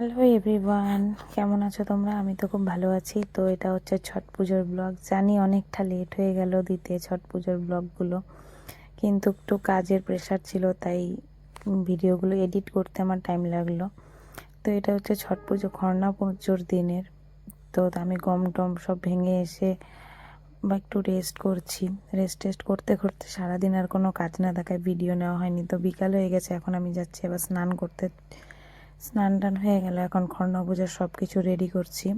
Hello everyone কেমন আছো তোমরা? আমি তো খুব ভালো আছি। তো এটা হচ্ছে ছট পুজোর ব্লগ জানি অনেকটা লেট হয়ে গেল দিতে ছট পুজোর ব্লগগুলো কিন্তু একটু কাজের প্রেশার ছিল, তাই ভিডিওগুলো এডিট করতে আমার টাইম লাগল। তো এটা হচ্ছে ছট পুজো, খরনা পুজোর দিনের। তো আমি গম টম সব ভেঙে এসে বা একটু রেস্ট করছি। রেস্ট টেস্ট করতে করতে সারাদিন আর কোনো কাজ না দেখায় ভিডিও নেওয়া হয়নি। তো বিকাল হয়ে গেছে, এখন আমি যাচ্ছি এবার স্নান করতে। স্নান টান হয়ে গেল, এখন খর্ণ পুজোর সব কিছু রেডি করছি।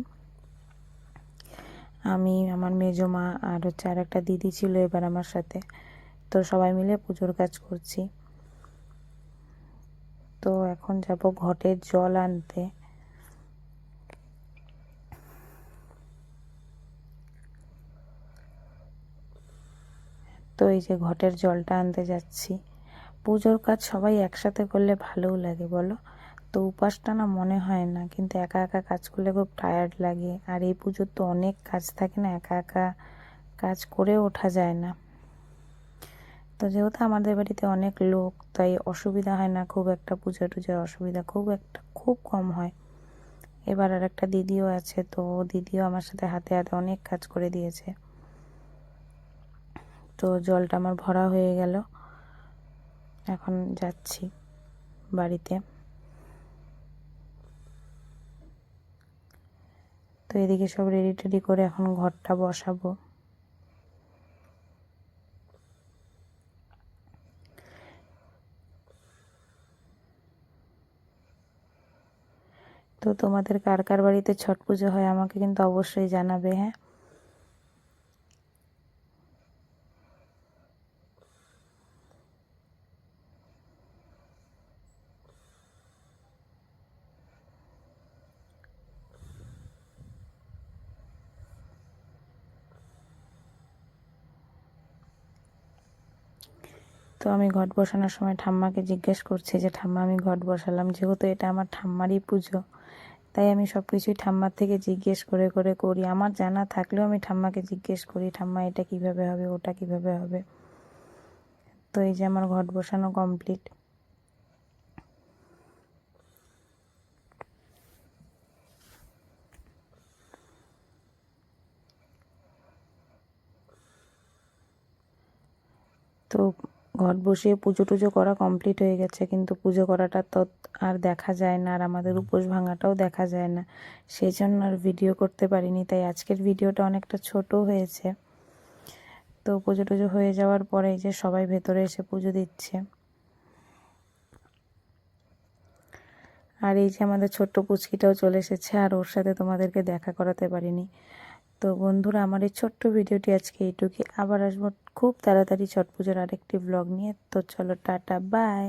আমি, আমার মেজো মা আর হচ্ছে আর একটা দিদি ছিল এবার আমার সাথে। তো সবাই মিলে পুজোর কাজ করছি। তো এখন যাব ঘটের জল আনতে। তো এই যে ঘটের জলটা আনতে যাচ্ছি। পুজোর কাজ সবাই একসাথে করলে ভালোও লাগে, বলো? তো উপাসটা না মনে হয় না, কিন্তু একা একা কাজ করলে খুব টায়ার্ড লাগে। আর এই পুজোর তো অনেক কাজ থাকে না, একা একা কাজ করে ওঠা যায় না। তো যেহেতু আমাদের বাড়িতে অনেক লোক, তাই অসুবিধা হয় না খুব একটা পুজো টুজোর অসুবিধা খুব একটা, খুব কম হয়। এবার আর একটা দিদিও আছে, তো দিদিও আমার সাথে হাতে হাতে অনেক কাজ করে দিয়েছে। তো জলটা আমার ভরা হয়ে গেল। এখন যাচ্ছি বাড়িতে। এদিকে সব রেডি টেডি করে এখন ঘরটা বসাবো। তো তোমাদের কার কার বাড়িতে ছট পুজো হয় আমাকে কিন্তু অবশ্যই জানাবে হ্যাঁ? তো আমি ঘট বসানোর সময় ঠাম্মাকে জিজ্ঞেস করছি যে, ঠাম্মা, আমি ঘট বসালাম। যেহেতু এটা আমার ঠাম্মারই পুজো, তাই আমি সব কিছুই ঠাম্মার থেকে জিজ্ঞেস করে করে করি। আমার জানা থাকলেও আমি ঠাম্মাকে জিজ্ঞেস করি, ঠাম্মা, এটা কীভাবে হবে? ওটা কীভাবে হবে? তো এই যে আমার ঘট বসানো কমপ্লিট। তো ঘট বসিয়ে পুজো টুজো করা কমপ্লিট হয়ে গেছে কিন্তু পুজো করাটা তো আর দেখা যায় না আর আমাদের উপোস ভাঙাটাও দেখা যায় না। সেই জন্য আর ভিডিও করতে পারিনি তাই আজকের ভিডিওটা অনেকটা ছোট হয়েছে। তো পুজো টুজো হয়ে যাওয়ার পরে যে সবাই ভেতরে এসে পুজো দিচ্ছে। আর এই যে আমাদের ছোট্ট পুচকিটাও চলে এসেছে আর ওর সাথে তোমাদেরকে দেখা করাতে পারিনি। তো বন্ধুরা, আমার এই ছোট্ট ভিডিওটি আজকে এইটুকুই। আবার আসব খুব তাড়াতাড়ি ছট পুজোর আরেকটি ব্লগ নিয়ে। তো চলো, টাটা বাই